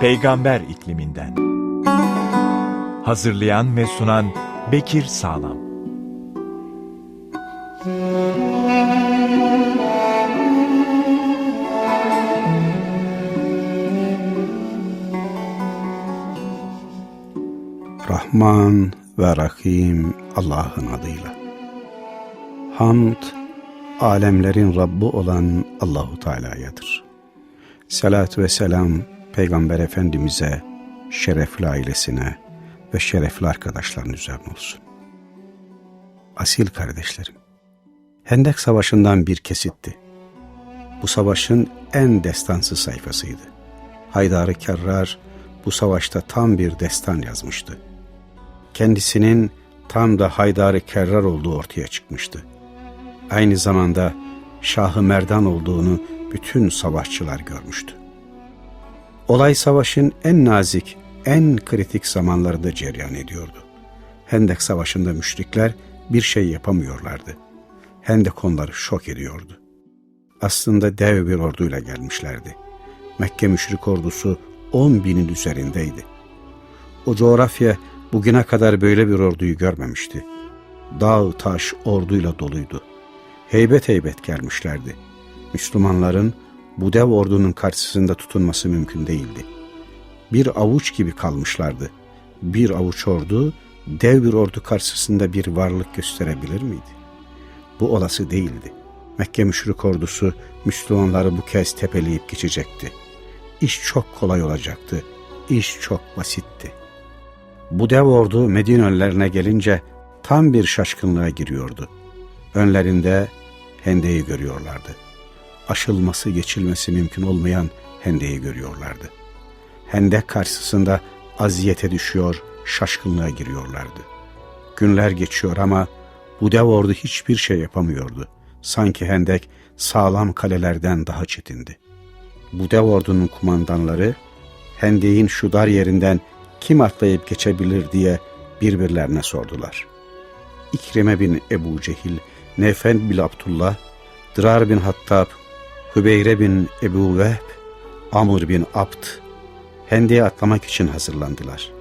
Peygamber ikliminden. Hazırlayan ve sunan Bekir Sağlam. Rahman ve Rahim Allah'ın adıyla. Hamd, alemlerin Rabbi olan Allahu Teala'yadır. Salat ve selam Peygamber Efendimiz'e, şerefli ailesine ve şerefli arkadaşların üzerine olsun. Asil kardeşlerim, Hendek Savaşı'ndan bir kesitti. Bu savaşın en destansı sayfasıydı. Haydar-ı Kerrar bu savaşta tam bir destan yazmıştı. Kendisinin tam da Haydar-ı Kerrar olduğu ortaya çıkmıştı. Aynı zamanda Şah-ı Merdan olduğunu bütün savaşçılar görmüştü. Olay savaşın en nazik, en kritik zamanlarında cereyan ediyordu. Hendek Savaşı'nda müşrikler bir şey yapamıyorlardı. Hendek onları şok ediyordu. Aslında dev bir orduyla gelmişlerdi. Mekke müşrik ordusu 10 binin üzerindeydi. O coğrafya bugüne kadar böyle bir orduyu görmemişti. Dağ taş orduyla doluydu. Heybet heybet gelmişlerdi. Müslümanların bu dev ordunun karşısında tutunması mümkün değildi. Bir avuç gibi kalmışlardı. Bir avuç ordu dev bir ordu karşısında bir varlık gösterebilir miydi? Bu olası değildi. Mekke müşrik ordusu Müslümanları bu kez tepeleyip geçecekti. İş çok kolay olacaktı. İş çok basitti. Bu dev ordu Medine önlerine gelince tam bir şaşkınlığa giriyordu. Önlerinde hendeyi görüyorlardı. Aşılması geçilmesi mümkün olmayan hendeyi görüyorlardı. Hendek karşısında aziyete düşüyor, şaşkınlığa giriyorlardı. Günler geçiyor ama bu dev ordu hiçbir şey yapamıyordu. Sanki hendek sağlam kalelerden daha çetindi. Bu dev ordunun kumandanları hendeğin şu dar yerinden kim atlayıp geçebilir diye birbirlerine sordular. İkrime bin Ebu Cehil, Nefen bin Abdullah, Dırar bin Hattab, Hübeyre bin Ebu Vehb, Amr bin Abd, hendeğe atlamak için hazırlandılar.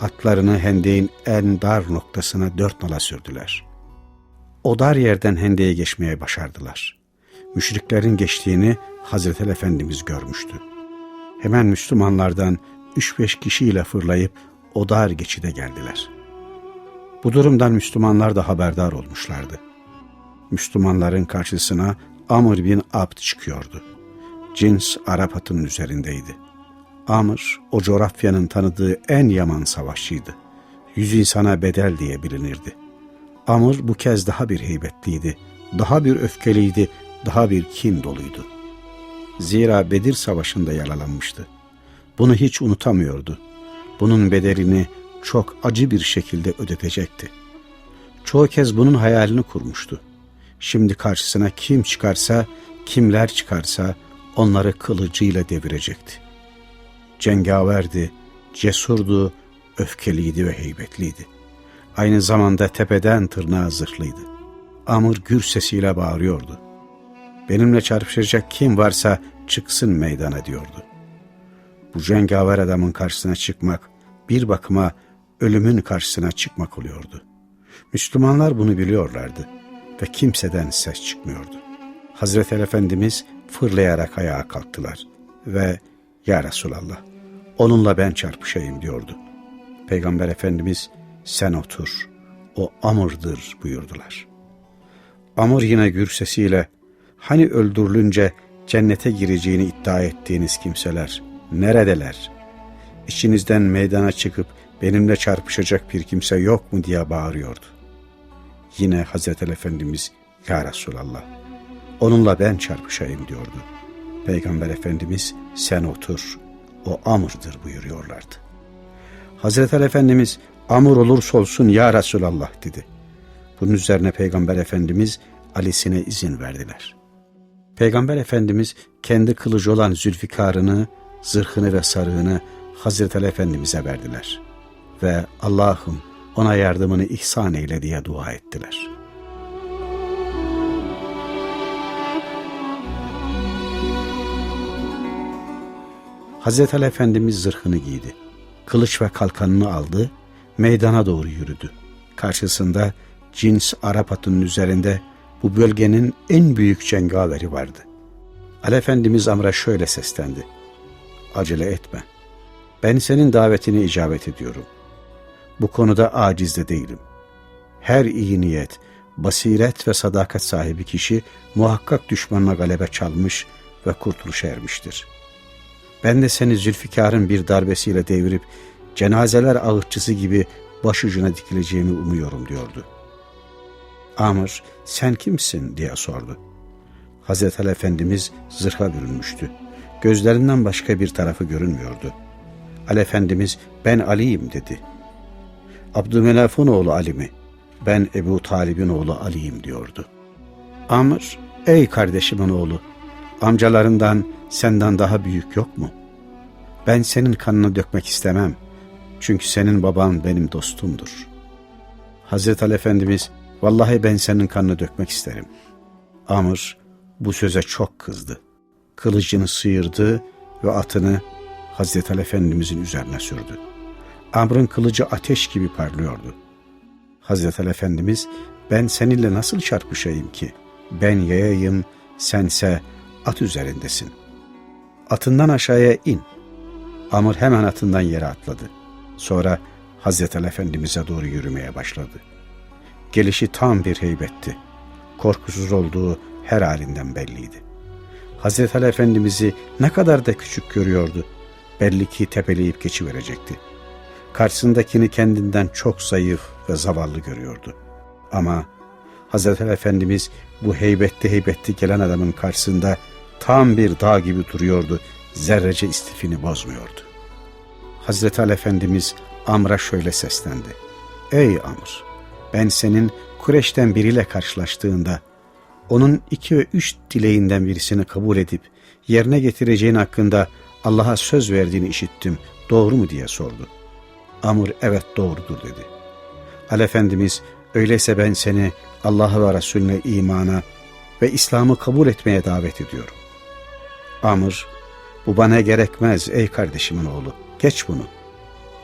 Atlarını hendeğin en dar noktasına dört nala sürdüler. O dar yerden hendeğe geçmeye başardılar. Müşriklerin geçtiğini Hazreti Efendimiz görmüştü. Hemen Müslümanlardan üç beş kişiyle fırlayıp o dar geçide geldiler. Bu durumdan Müslümanlar da haberdar olmuşlardı. Müslümanların karşısına Amr bin Abd çıkıyordu. Cins Arap atının üzerindeydi. Amr o coğrafyanın tanıdığı en yaman savaşçıydı. Yüz insana bedel diye bilinirdi. Amr bu kez daha bir heybetliydi, daha bir öfkeliydi, daha bir kin doluydu. Zira Bedir Savaşı'nda yaralanmıştı. Bunu hiç unutamıyordu. Bunun bedelini çok acı bir şekilde ödetecekti. Çoğu kez bunun hayalini kurmuştu. Şimdi karşısına kim çıkarsa, kimler çıkarsa onları kılıcıyla devirecekti. Cengaverdi, cesurdu, öfkeliydi ve heybetliydi. Aynı zamanda tepeden tırnağa zırhlıydı. Amr gür sesiyle bağırıyordu. Benimle çarpışacak kim varsa çıksın meydana diyordu. Bu cengaver adamın karşısına çıkmak bir bakıma ölümün karşısına çıkmak oluyordu. Müslümanlar bunu biliyorlardı ve kimseden ses çıkmıyordu. Hazreti Efendimiz fırlayarak ayağa kalktılar ve ''Ya Resulallah, onunla ben çarpışayım.'' diyordu. Peygamber Efendimiz ''Sen otur, o Amr'dır.'' buyurdular. Amr yine gür sesiyle ''Hani öldürülünce cennete gireceğini iddia ettiğiniz kimseler neredeler? İçinizden meydana çıkıp benimle çarpışacak bir kimse yok mu?'' diye bağırıyordu. Yine Hazreti Efendimiz ''Ya Resulallah, onunla ben çarpışayım.'' diyordu. Peygamber Efendimiz sen otur, o Amr'dır buyuruyorlardı. Hazreti Efendimiz Amr olursa olsun ya Resulallah dedi. Bunun üzerine Peygamber Efendimiz Ali'sine izin verdiler. Peygamber Efendimiz kendi kılıcı olan Zülfikar'ını, zırhını ve sarığını Hazreti Efendimiz'e verdiler. Ve Allah'ım ona yardımını ihsan eyle diye dua ettiler.'' Hazreti Ali Efendimiz zırhını giydi. Kılıç ve kalkanını aldı, meydana doğru yürüdü. Karşısında cins Arap atının üzerinde bu bölgenin en büyük cengaveri vardı. Ali Efendimiz Amr'a şöyle seslendi. Acele etme. Ben senin davetine icabet ediyorum. Bu konuda aciz de değilim. Her iyi niyet, basiret ve sadakat sahibi kişi muhakkak düşmanına galebe çalmış ve kurtuluşa ermiştir. Ben de seni Zülfikar'ın bir darbesiyle devirip cenazeler ağıtçısı gibi başucuna dikileceğimi umuyorum diyordu. Amr sen kimsin diye sordu. Hazreti Ali Efendimiz zırha bürünmüştü. Gözlerinden başka bir tarafı görünmüyordu. Ali Efendimiz ben Ali'yim dedi. Abdümenaf'ın oğlu Ali mi? Ben Ebu Talib'in oğlu Ali'yim diyordu. Amr, ey kardeşimin oğlu, amcalarından senden daha büyük yok mu? Ben senin kanını dökmek istemem. Çünkü senin baban benim dostumdur. Hazreti Ali Efendimiz, vallahi ben senin kanını dökmek isterim. Amr bu söze çok kızdı. Kılıcını sıyırdı ve atını Hazreti Ali Efendimizin üzerine sürdü. Amr'ın kılıcı ateş gibi parlıyordu. Hazreti Ali Efendimiz, ben seninle nasıl çarpışayım ki? Ben yayayım, sense at üzerindesin. Atından aşağıya in. Amr hemen atından yere atladı. Sonra Hazreti Ali Efendimiz'e doğru yürümeye başladı. Gelişi tam bir heybetti. Korkusuz olduğu her halinden belliydi. Hazreti Ali Efendimiz'i ne kadar da küçük görüyordu. Belli ki tepeleyip geçiverecekti. Karşısındakini kendinden çok zayıf ve zavallı görüyordu. Ama Hazreti Efendimiz bu heybetli heybetli gelen adamın karşısında tam bir dağ gibi duruyordu. Zerrece istifini bozmuyordu. Hazreti Ali Efendimiz Amr'a şöyle seslendi. Ey Amr! Ben senin Kureş'ten biriyle karşılaştığında onun iki ve üç dileğinden birisini kabul edip yerine getireceğin hakkında Allah'a söz verdiğini işittim. Doğru mu diye sordu. Amr evet doğrudur dedi. Ali Efendimiz öyleyse ben seni Allah'a ve Resulüne imana ve İslam'ı kabul etmeye davet ediyorum. Amr bu bana gerekmez ey kardeşimin oğlu. Geç bunu.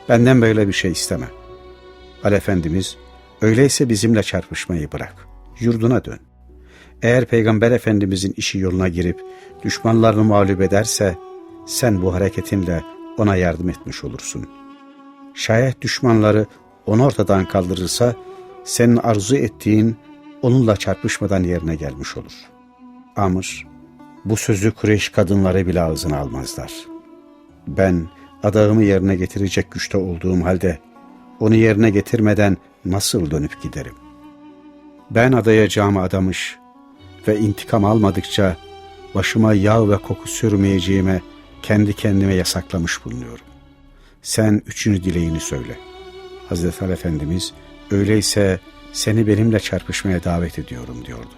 Benden böyle bir şey isteme. Ali Efendimiz öyleyse bizimle çarpışmayı bırak. Yurduna dön. Eğer Peygamber Efendimizin işi yoluna girip düşmanlarını mağlup ederse sen bu hareketinle ona yardım etmiş olursun. Şayet düşmanları onu ortadan kaldırırsa senin arzu ettiğin onunla çarpışmadan yerine gelmiş olur. Amr, bu sözü Kureyş kadınları bile ağzına almazlar. Ben adağımı yerine getirecek güçte olduğum halde onu yerine getirmeden nasıl dönüp giderim? Ben adayacağımı adamış ve intikam almadıkça başıma yağ ve koku sürmeyeceğime kendi kendime yasaklamış bulunuyorum. Sen üçüncü dileğini söyle. Hazreti Ali Efendimiz öyleyse seni benimle çarpışmaya davet ediyorum diyordu.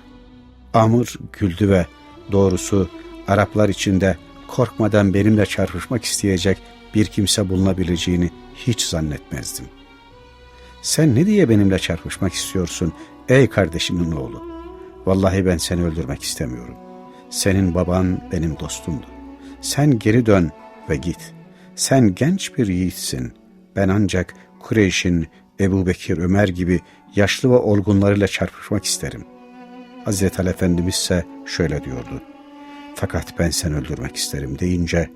Amr güldü ve doğrusu Araplar içinde korkmadan benimle çarpışmak isteyecek bir kimse bulunabileceğini hiç zannetmezdim. Sen ne diye benimle çarpışmak istiyorsun ey kardeşimin oğlu? Vallahi ben seni öldürmek istemiyorum. Senin baban benim dostumdu. Sen geri dön ve git. Sen genç bir yiğitsin. Ben ancak Kureyş'in Ebu Bekir, Ömer gibi yaşlı ve olgunlarıyla çarpışmak isterim. Hazreti Ali Efendimiz ise şöyle diyordu. Fakat ben seni öldürmek isterim deyince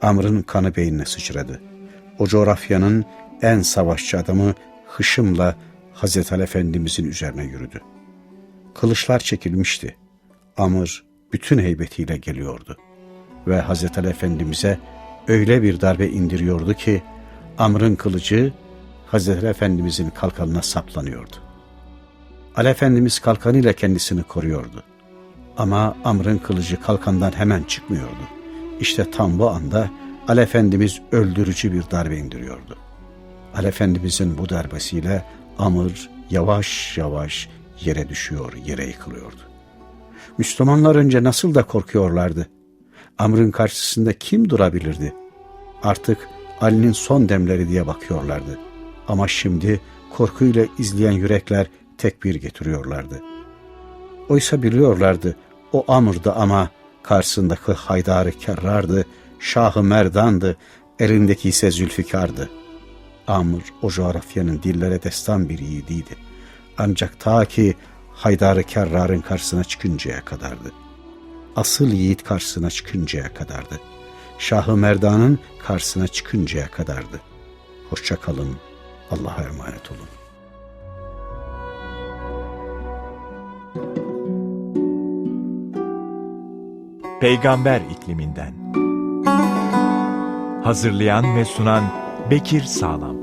Amr'ın kanı beynine sıçradı. O coğrafyanın en savaşçı adamı hışımla Hazreti Ali Efendimizin üzerine yürüdü. Kılıçlar çekilmişti. Amr bütün heybetiyle geliyordu. Ve Hazreti Ali Efendimiz'e öyle bir darbe indiriyordu ki Amr'ın kılıcı Hazreti Efendimiz'in kalkanına saplanıyordu. Ali Efendimiz kalkanıyla kendisini koruyordu. Ama Amr'ın kılıcı kalkandan hemen çıkmıyordu. İşte tam bu anda Ali Efendimiz öldürücü bir darbe indiriyordu. Ali Efendimiz'in bu darbesiyle Amr yavaş yavaş yere düşüyor, yere yıkılıyordu. Müslümanlar önce nasıl da korkuyorlardı. Amr'ın karşısında kim durabilirdi? Artık Ali'nin son demleri diye bakıyorlardı. Ama şimdi korkuyla izleyen yürekler tekbir getiriyorlardı. Oysa biliyorlardı o Amr'dı ama karşısındaki Haydar-ı Kerrar'dı, Şahı Merdan'dı, elindeki ise Zülfikar'dı. Amr o coğrafyanın dillere destan bir yiğidiydi. Ancak ta ki Haydar-ı Kerrar'ın karşısına çıkıncaya kadardı. Asıl yiğit karşısına çıkıncaya kadardı. Şahı Merdan'ın karşısına çıkıncaya kadardı. Hoşça kalın, Allah'a emanet olun. Peygamber ikliminden. Hazırlayan ve sunan Bekir Sağlam.